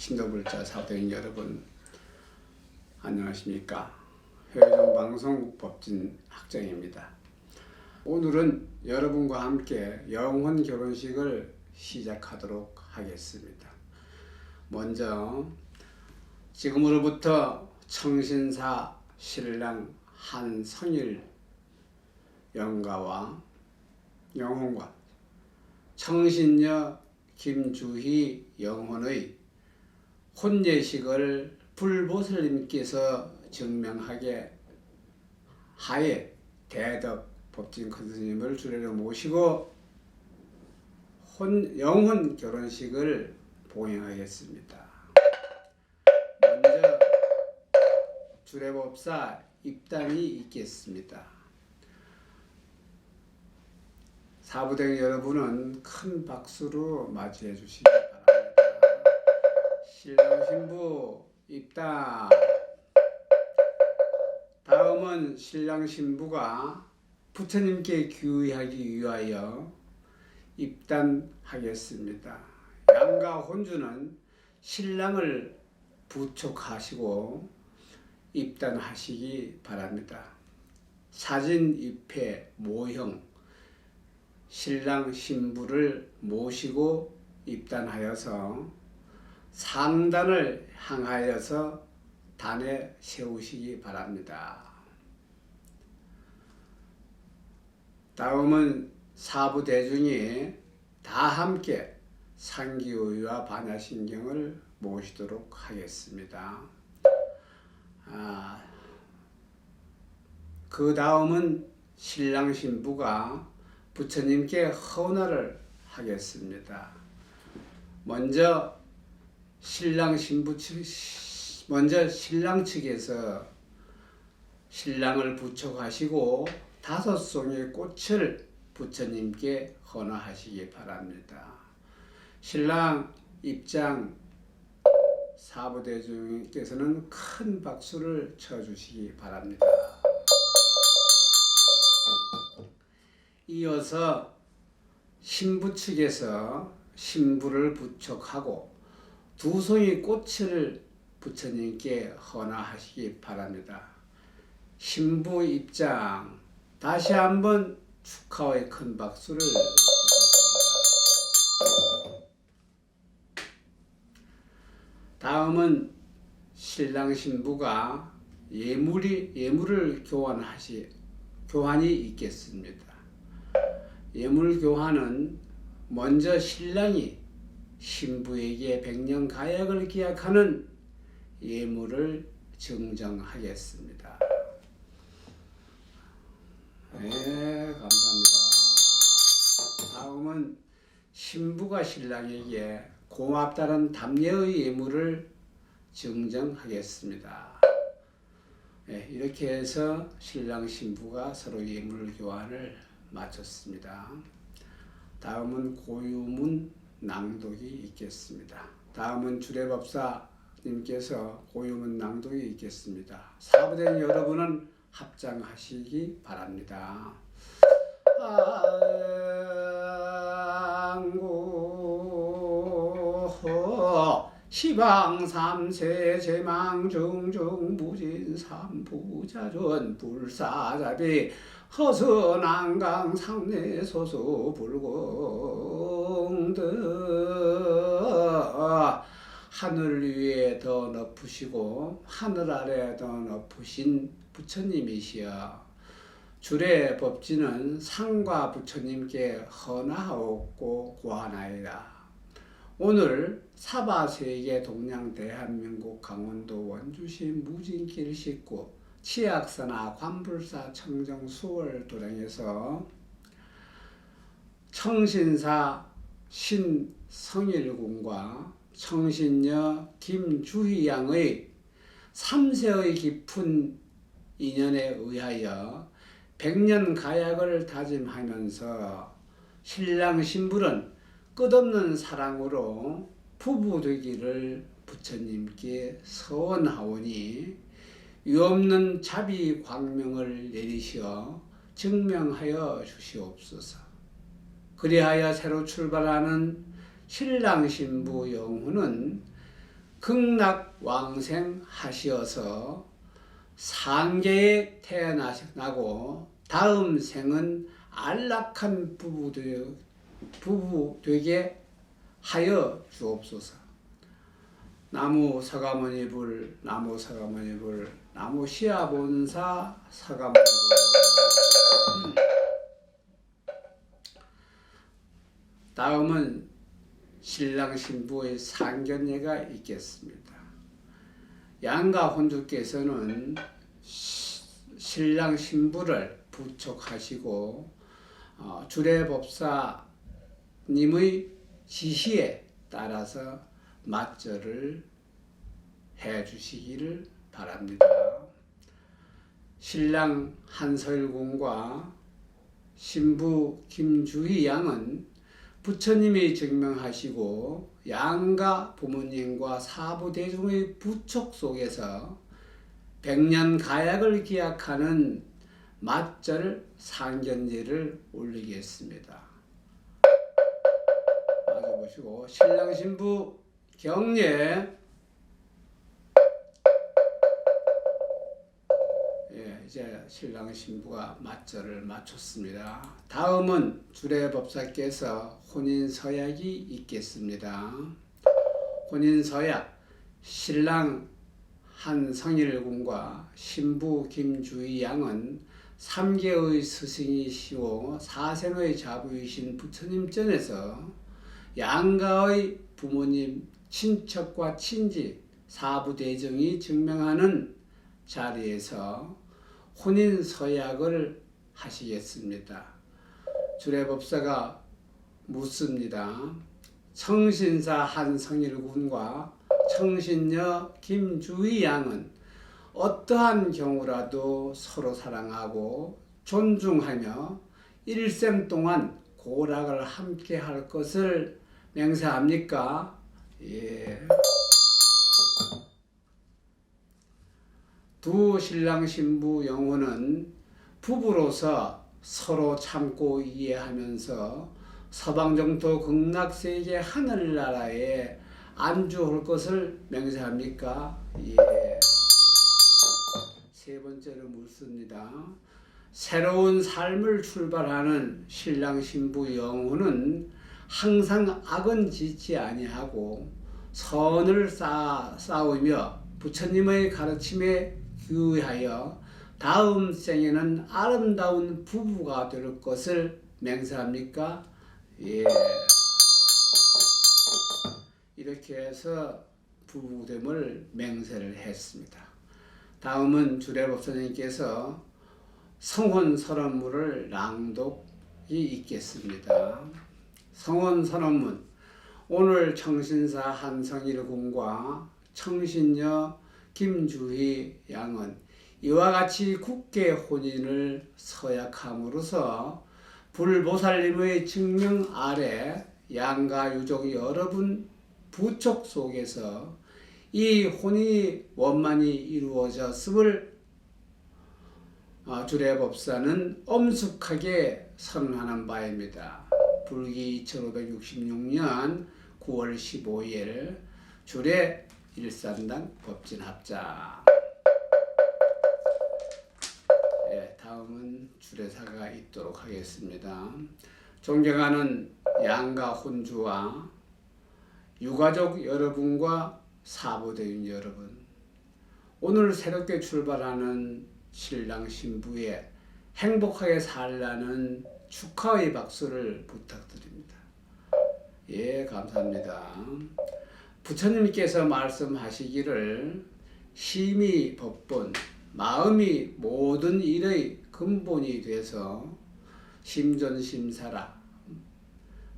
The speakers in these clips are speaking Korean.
신도불자 사도인 여러분 안녕하십니까 회종 방송 법진 학장입니다. 오늘은 여러분과 함께 영혼 결혼식을 시작하도록 하겠습니다. 먼저 지금으로부터 청신사 신랑 한성일 영가와 영혼과 청신녀 김주희 영혼의 혼예식을 불보살님께서 증명하게 하에 대덕 법진 큰스님을 주례로 모시고 혼, 영혼 결혼식을 봉행하겠습니다. 먼저 주례법사 입단이 있겠습니다. 사부대 여러분은 큰 박수로 맞이해 주시기. 신랑 신부 입단. 다음은 신랑 신부가 부처님께 귀의하기 위하여 입단하겠습니다. 양가 혼주는 신랑을 부촉하시고 입단하시기 바랍니다. 사진 입회 모형 신랑 신부를 모시고 입단하여서 상단을 향하여서 단에 세우시기 바랍니다. 다음은 사부 대중이 다 함께 상기의와 반야신경을 모시도록 하겠습니다. 아, 그 다음은 신랑 신부가 부처님께 헌화를 하겠습니다. 먼저 신랑 신부 측 먼저 신랑 측에서 신랑을 부촉하시고 다섯 송의 꽃을 부처님께 헌화하시기 바랍니다. 신랑 입장 사부대중께서는 큰 박수를 쳐주시기 바랍니다. 이어서 신부 측에서 신부를 부촉하고 두 송이 꽃을 부처님께 헌화하시기 바랍니다. 신부 입장 다시 한번 축하의 큰 박수를. 다음은 신랑 신부가 예물이 예물을 교환하시 교환이 있겠습니다. 예물 교환은 먼저 신랑이 신부에게 백년 가약을 기약하는 예물을 증정하겠습니다. 네, 감사합니다. 다음은 신부가 신랑에게 고맙다는 답례의 예물을 증정하겠습니다. 네, 이렇게 해서 신랑 신부가 서로 예물 교환을 마쳤습니다. 다음은 고유문 낭독이 있겠습니다. 다음은 주례법사님께서 고유문 낭독이 있겠습니다. 사부된 여러분은 합장하시기 바랍니다. 안고 시방 삼세 제망 중중 무진 삼부자전 불사자비 허선안강 상내 소수 불공등 하늘 위에 더 높으시고 하늘 아래 더 높으신 부처님이시여 주례 법지는 상과 부처님께 헌하옵고 고하나이다. 오늘 사바 세계 동양 대한민국 강원도 원주시 무진길 식구 치악사나 관불사 청정 수월 도량에서 청신사 신성일군과 청신녀 김주희 양의 3세의 깊은 인연에 의하여 백년 가약을 다짐하면서 신랑 신부는 끝없는 사랑으로 부부 되기를 부처님께 서원하오니 유없는 자비 광명을 내리시어 증명하여 주시옵소서. 그리하여 새로 출발하는 신랑 신부 영혼은 극락 왕생 하시어서 상계에 태어나고 다음 생은 안락한 부부 되, 부부 되게 하여 주옵소서. 나무 서가모니 불, 나무 서가모니 불, 나무 시아본사 서가모니 불. 음. 다음은 신랑 신부의 상견례가 있겠습니다. 양가 혼주께서는 시- 신랑 신부를 부촉하시고 어, 주례법사 님의 지시에 따라서 맞절을 해 주시기를 바랍니다. 신랑 한설군과 신부 김주희 양은 부처님이 증명하시고 양가 부모님과 사부 대중의 부촉 속에서 백년 가약을 기약하는 맞절 상견례를 올리겠습니다. 보시고 신랑 신부 경례 예, 이제 신랑 신부가 맞절을 마쳤습니다. 다음은 주례법사께서 혼인 서약이 있겠습니다. 혼인 서약 신랑 한성일군과 신부 김주희 양은 3개의 스승이시오 사생의 자부이신 부처님 전에서 양가의 부모님, 친척과 친지, 사부대정이 증명하는 자리에서 혼인 서약을 하시겠습니다. 주례법사가 묻습니다. 청신사 한성일군과 청신녀 김주희 양은 어떠한 경우라도 서로 사랑하고 존중하며 일생 동안 고락을 함께 할 것을 맹세합니까? 예. 두 신랑 신부 영혼은 부부로서 서로 참고 이해하면서 서방정토 극락세계 하늘나라에 안주할 것을 맹세합니까? 예. 세 번째로 묻습니다. 새로운 삶을 출발하는 신랑 신부 영혼은 항상 악은 짓지 아니하고 선을 쌓, 쌓으며 부처님의 가르침에 귀하여 다음 생에는 아름다운 부부가 될 것을 맹세합니까? 예. 이렇게 해서 부부됨을 맹세를 했습니다. 다음은 주례법사님께서 성혼 선언문을 낭독이 있겠습니다. 성혼 선언문 오늘 청신사 한성일 군과 청신녀 김주희 양은 이와 같이 국계 혼인을 서약함으로써 불보살님의 증명 아래 양가 유족 여러분 부촉 속에서 이 혼이 원만히 이루어졌음을 어, 주례법사는 엄숙하게 선언하는 바입니다. 불기 2566년 9월 15일 주례 일산당 법진합작 예, 다음은 주례사가 있도록 하겠습니다. 존경하는 양가 혼주와 유가족 여러분과 사부대인 여러분, 오늘 새롭게 출발하는 신랑 신부의 행복하게 살라는 축하의 박수를 부탁드립니다. 예, 감사합니다. 부처님께서 말씀하시기를 심이 법본, 마음이 모든 일의 근본이 돼서 심전심사라.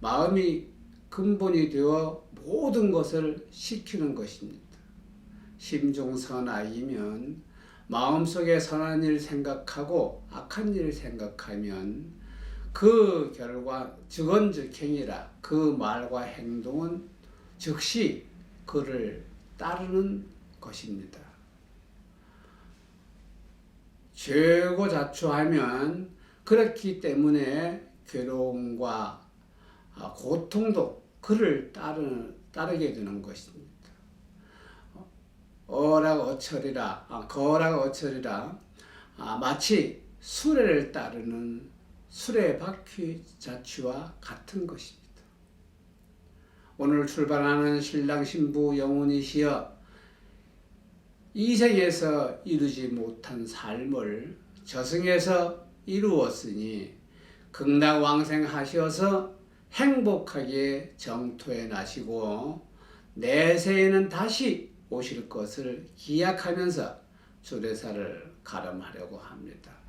마음이 근본이 되어 모든 것을 시키는 것입니다. 심중선악이면 마음속에 선한 일 생각하고 악한 일 생각하면 그 결과 즉언즉행이라 그 말과 행동은 즉시 그를 따르는 것입니다. 죄고 자초하면 그렇기 때문에 괴로움과 고통도 그를 따르, 따르게 되는 것입니다. 어락 어철이라 아, 거락 어철이라 아, 마치 수레를 따르는 수레바퀴 자취와 같은 것입니다. 오늘 출발하는 신랑 신부 영혼이시여 이 생에서 이루지 못한 삶을 저승에서 이루었으니 극락왕생하셔서 행복하게 정토에 나시고 내세에는 다시 오실 것을 기약하면서 주례사를 가름하려고 합니다.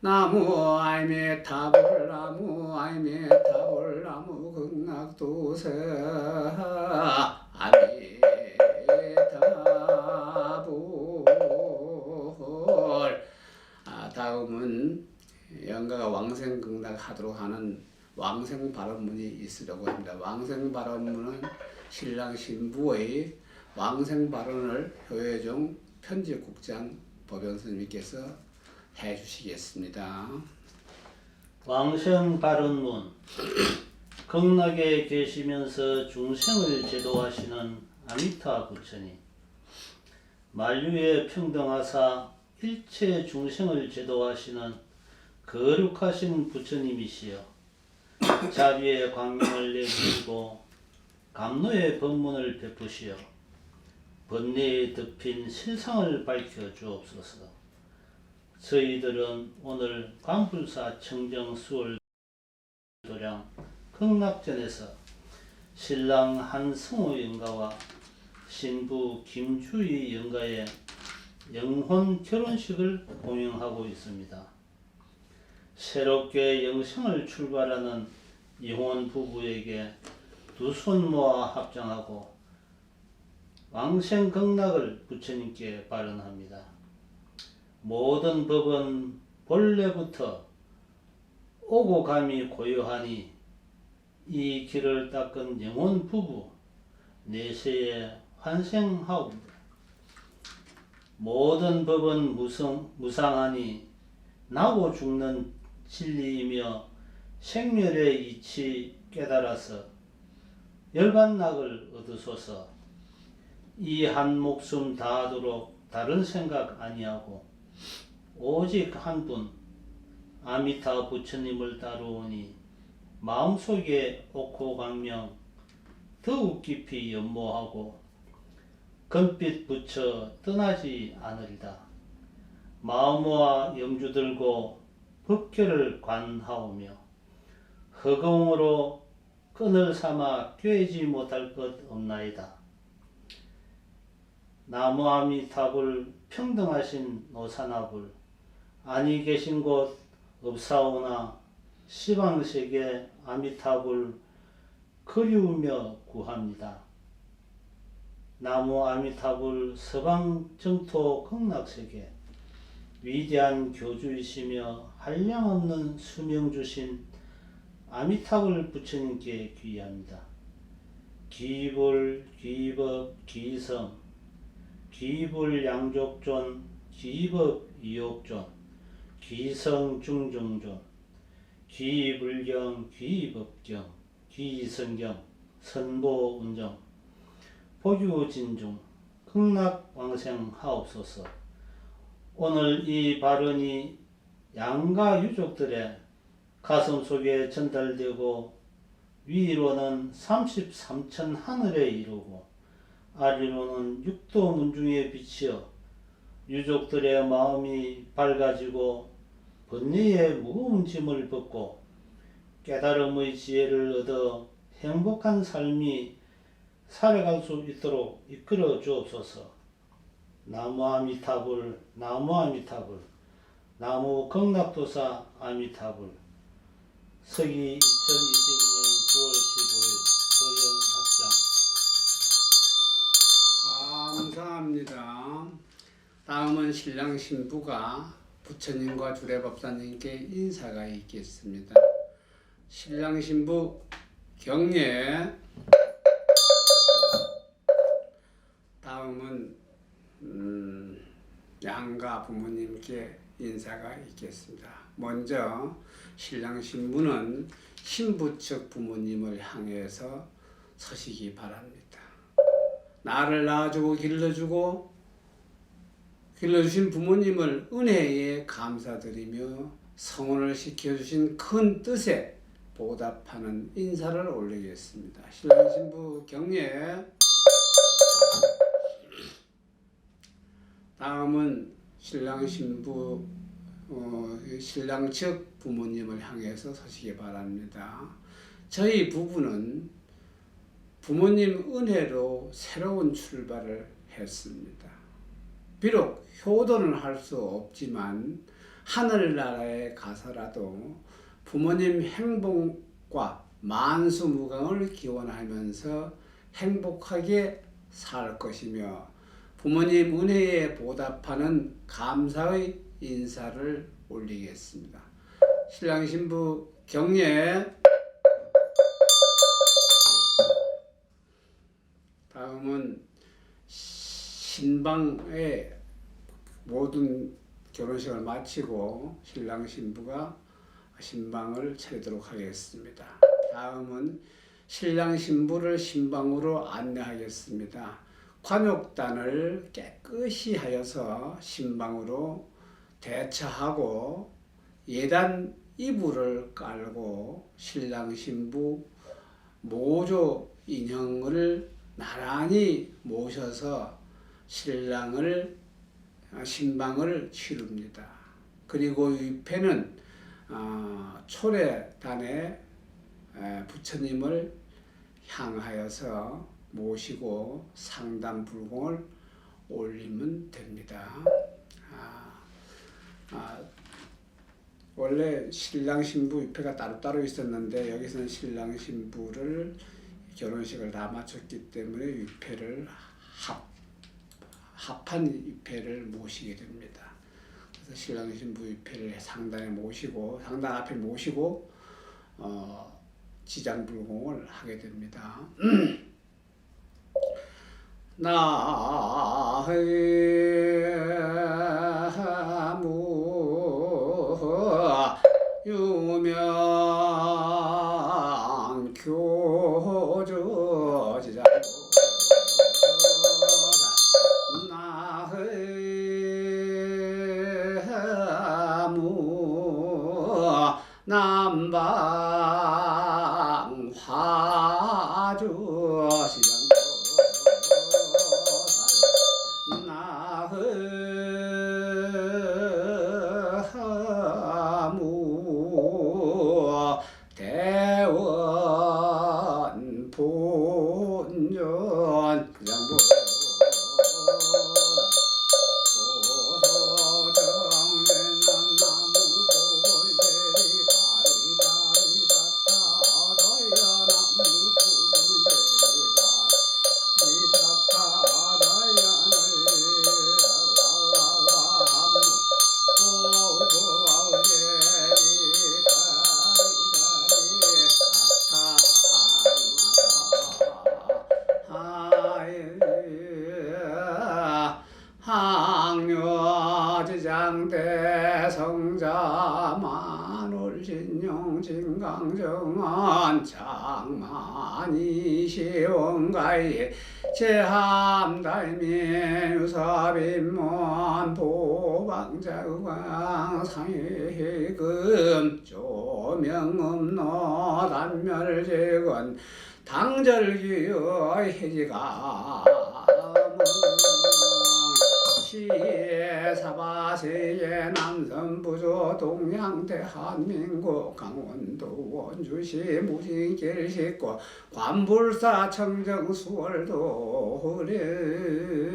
나무 아이메 타볼 나무 아이메 타볼 나무 극락도사 아미 타볼 아, 다음은 영가가 왕생 극락 하도록 하는 왕생 발언문이 있으려고 합니다. 왕생 발언문은 신랑 신부의 왕생 발언을 효혜종 편집국장 법연 스님께서 해 주시겠습니다. 왕생 발언문 극락에 계시면서 중생을 제도하시는 아미타 부처님 만류에 평등하사 일체 중생을 제도하시는 거룩하신 부처님이시여 자비의 광명을 내리고 감노의 법문을 베푸시어 번뇌에 덮인 실상을 밝혀 주옵소서. 저희들은 오늘 관불사 청정 수월 도량 극락전에서 신랑 한승호 영가와 신부 김주희 영가의 영혼 결혼식을 공연하고 있습니다. 새롭게 영생을 출발하는 영혼 부부에게 두 손 모아 합장하고 왕생 극락을 부처님께 발언합니다. 모든 법은 본래부터 오고 감이 고요하니 이 길을 닦은 영혼 부부 내세에 환생하옵니다. 모든 법은 무성, 무상하니 나고 죽는 진리이며 생멸의 이치 깨달아서 열반락을 얻으소서 이 한 목숨 다하도록 다른 생각 아니하고 오직 한 분 아미타 부처님을 따르오니 마음속에 옥호 광명 더욱 깊이 연모하고 금빛 붙여 떠나지 않으리다. 마음과 염주 들고 법결을 관하오며 허공으로 끈을 삼아 꿰지 못할 것 없나이다. 나무아미탑을 평등하신 노사나불 아니 계신 곳 없사오나 시방세계 아미탑을 그리우며 구합니다. 나무 아미탑을 서방 정토 극락세계 위대한 교주이시며 한량없는 수명 주신 아미탑을 부처님께 귀합니다. 기불, 기법, 기성, 기불 양족존, 기법 이옥존, 기성 중종존, 기불경, 기법경, 기성경, 선보운정, 복유진중, 극락왕생 하옵소서. 오늘 이 발언이 양가 유족들의 가슴 속에 전달되고 위로는 33천 하늘에 이르고 아래로는 육도 문중에 비치어 유족들의 마음이 밝아지고 번뇌의 무거운 짐을 벗고 깨달음의 지혜를 얻어 행복한 삶이 살아갈 수 있도록 이끌어 주옵소서. 나무 아미타불, 나무 아미타불, 나무 극락도사 아미타불. 서기 2022년 9월 15일 감사합니다. 다음은 신랑 신부가 부처님과 주례법사님께 인사가 있겠습니다. 신랑 신부 경례. 다음은 음, 양가 부모님께 인사가 있겠습니다. 먼저 신랑 신부는 신부 측 부모님을 향해서 서시기 바랍니다. 나를 낳아주고 길러주고 길러주신 부모님을 은혜에 감사드리며 성원을 시켜주신 큰 뜻에 보답하는 인사를 올리겠습니다. 신랑 신부 경례. 다음은 신랑 신부 어, 신랑 측 부모님을 향해서 서시기 바랍니다. 저희 부부는 부모님 은혜로 새로운 출발을 했습니다. 비록 효도는 할 수 없지만 하늘나라에 가서라도 부모님 행복과 만수무강을 기원하면서 행복하게 살 것이며 부모님 은혜에 보답하는 감사의 인사를 올리겠습니다. 신랑 신부 경례 다음은 신방의 모든 결혼식을 마치고 신랑 신부가 신방을 차리도록 하겠습니다. 다음은 신랑 신부를 신방으로 안내하겠습니다. 관욕단을 깨끗이 하여서 신방으로 대처하고 예단 이불을 깔고 신랑 신부 모조 인형을 나란히 모셔서 신랑을 아, 신방을 치릅니다. 그리고 위패는 아, 초래단에 에, 부처님을 향하여서 모시고 상담 불공을 올리면 됩니다. 아, 아, 원래 신랑 신부 위패가 따로따로 있었는데 여기서는 신랑 신부를 결혼식을 다 마쳤기 때문에 위패를 합 합한 위패를 모시게 됩니다. 그래서 신랑 신부 위패를 상단에 모시고 상단 앞에 모시고 어, 지장불공을 하게 됩니다. 나무 가이 제함달미 유사빈문 보방자광 상해금 조명음노 단멸직은 당절기의 해지가 시에 사바세의 남선부조 동양 대한민국 강원도 원주시 무진길 식구 관불사 청정 수월도 래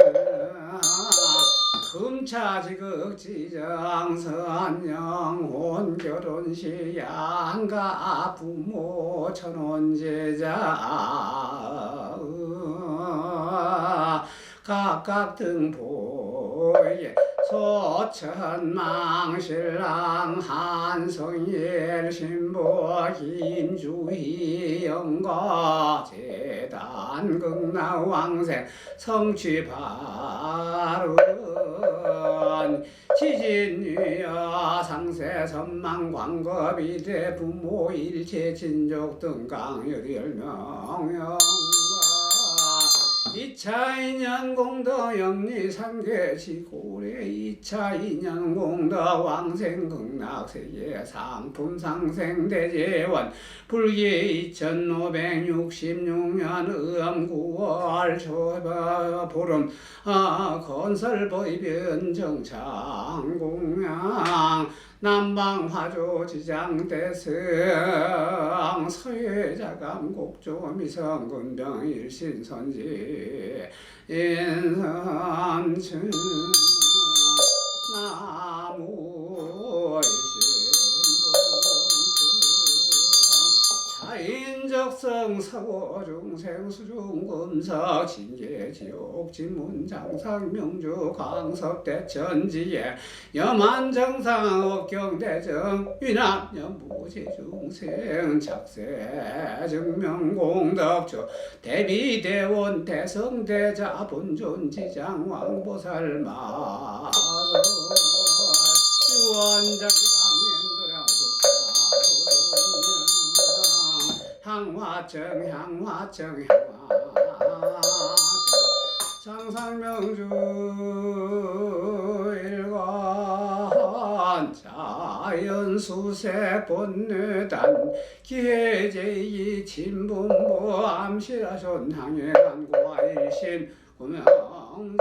금차지극 지정선 영혼 결혼시 양가 부모 천원제자 각각 등보 오예 서천망신랑 한성일 신부 김주희 영가 재단 극락왕생 성취발언 지진유여 상세 선망 광거비대 부모 일체 친족 등강 열열명명 2차 인연공도 영리상계지구래 2차 인연공도 왕생극락세계 상품상생대재원 불기 2566년 음구월 초보름 아, 건설보이변정창공양 남방 화조 지장 대승 서해자감 곡조 미성 군병 일신 선지 인선층 자인적성 사고 중생 수중 금석 진계 지옥 진문 장상 명주 강섭 대천지에 여만 정상 업경 대정 위남 연부지 중생 착세 증명 공덕조. 대비 대원 대성 대자 본존 지장 왕보살 마서 유원자기 강 향화정 향화정 향화정 장상명주 일관 자연수색 본뇌단 기제이 진분부 암시라손 항해간과 일신 구명정리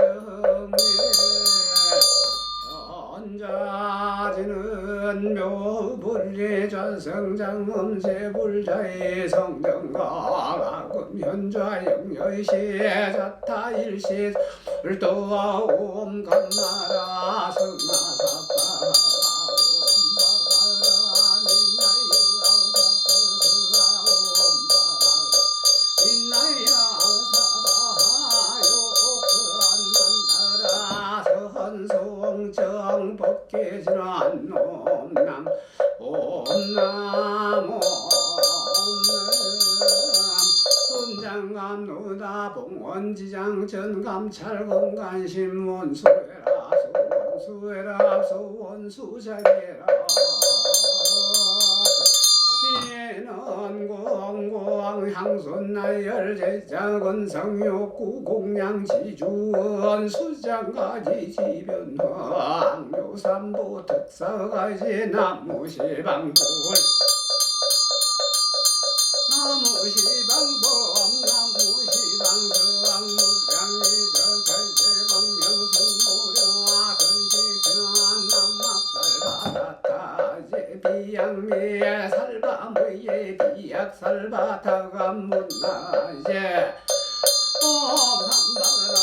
현자지는 묘불리 전성장 음세 불자의 성정가 가끔 현좌 영여시 자타일시 을도와 옴감나라 성나사 전감찰 건간신문 수해라 수원수해라 수원수자리라 지는 공공 향손 나열 제작은 성욕구 공양 지주원 수장가지 지변왕 묘삼보 특사가지 나무시방불 나무시방범 정찰대광명승무령 근식지난 남막살바다타 제비양미에 살바무예 비약살바타가 문나제 옴삼바라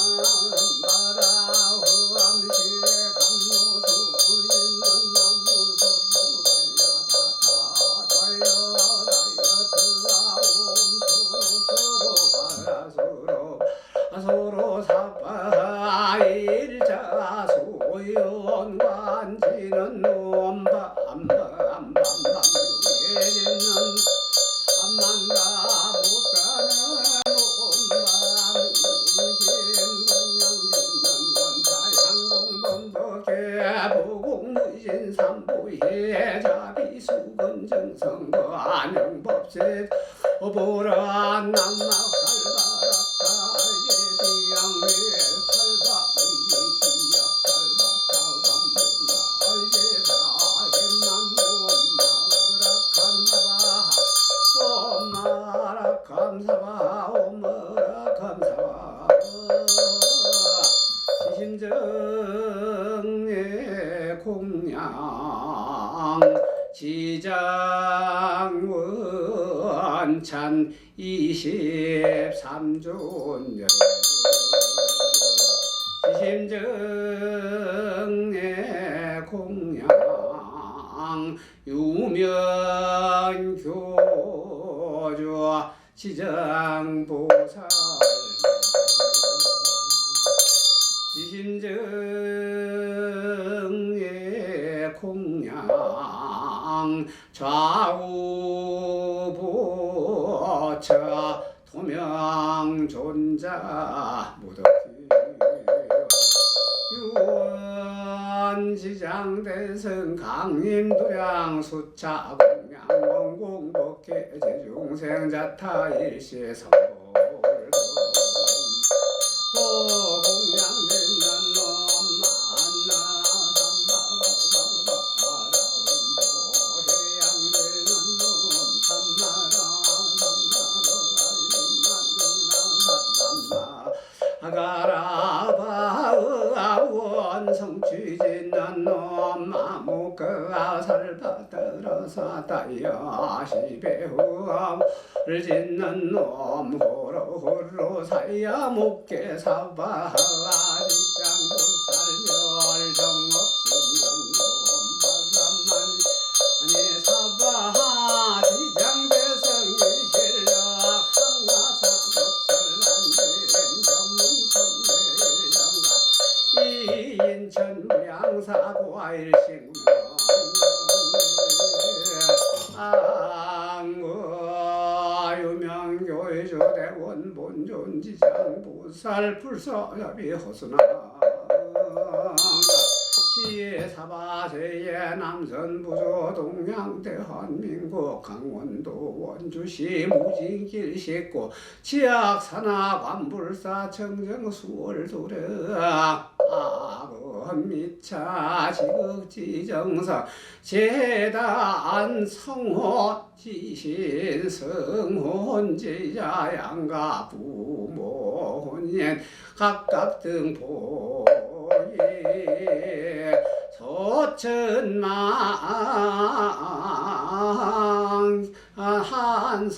23존열 지심정의 공양 유명교주 지장보살. 지심정의 공양 좌우보처 도명존자 무덕기 유원지장대성 강림도량 수차 공양 원공복계 제중생자타 일시 성 살받들어서 다야시배후를 짓는 놈 호로 호로 사야 목게 사바 직장보살 멸정업 살 불서협이 허수나 시의 사바세의 남선 부조 동양 대한민국 강원도 원주시 무진길 식구 지역 산하 관불사 청정 수월 도령 미차 지극지정사 제단 성호 지신 성혼 제자 양가 부모 혼인 각각 등보이 소천 망 한성호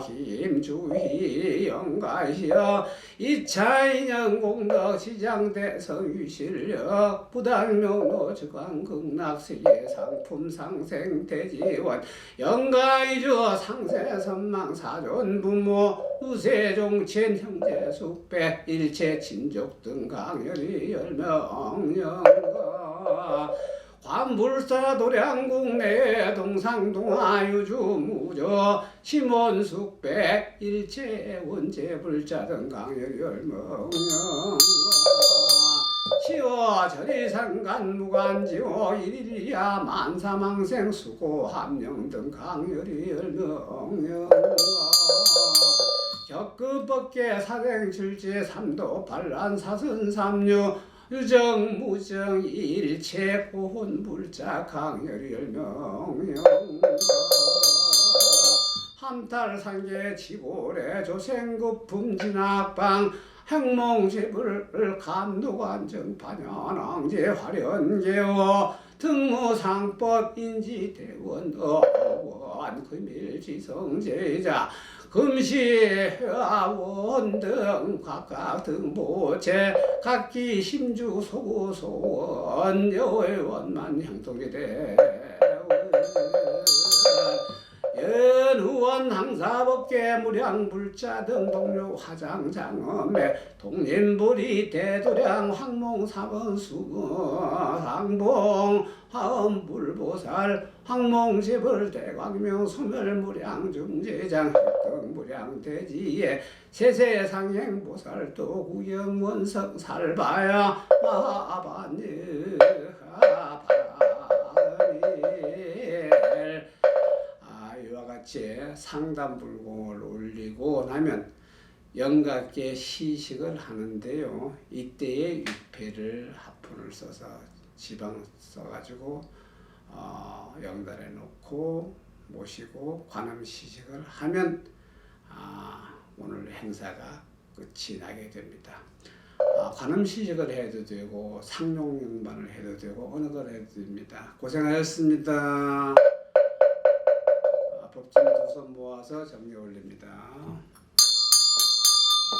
힘주희 영가시여 이차인영 공덕 시장 대성 유실력 부달명도 즉광극락세계 상품 상생 대지원 영가이주 상세 선망 사존 부모 우세종 친 형제 숙배 일체 친족 등 강열이 열명 영가 관불사 도량국 내 동상동하유주 무저 심원숙백 일체 원제 불자 등 강열 열명영가 시어 절이상간 무관지오 일일이야 만사망생 수고 함령 등 강열이 열명영가 격급법계 사생 출제 삼도 반란 사선 삼류 유정 무정 일체 고혼 불자 강열이 열명영가 함탈 상계 지고래 조생급 품진학방 행몽제불 감독안정 반연왕제 화련계워 등무상법 인지대원 어원 금일지성제자 금시회원 등 각각 등보체 각기 심주 소고소원 여회원만 형통이대 연후원 항사법계 무량불자 등 동료 화장장엄매 동림불이 대도량 황몽사번 수거 상봉 화엄불보살 황몽집을 대광명 소멸무량 중제장 획등 무량 대지에 세세상행 보살 또 구경원석 살바야 아바니 하바니 아, 이와 같이 상담 불공을 올리고 나면 영각계 시식을 하는데요. 이때에 육패를 합분을 써서 지방 써가지고 어, 영달에 놓고 모시고 관음 시식을 하면 아, 오늘 행사가 끝이 나게 됩니다. 아, 관음 시식을 해도 되고 상용 영반을 해도 되고 어느 걸 해도 됩니다. 고생하셨습니다. 아, 법진 두손 모아서 정리 올립니다.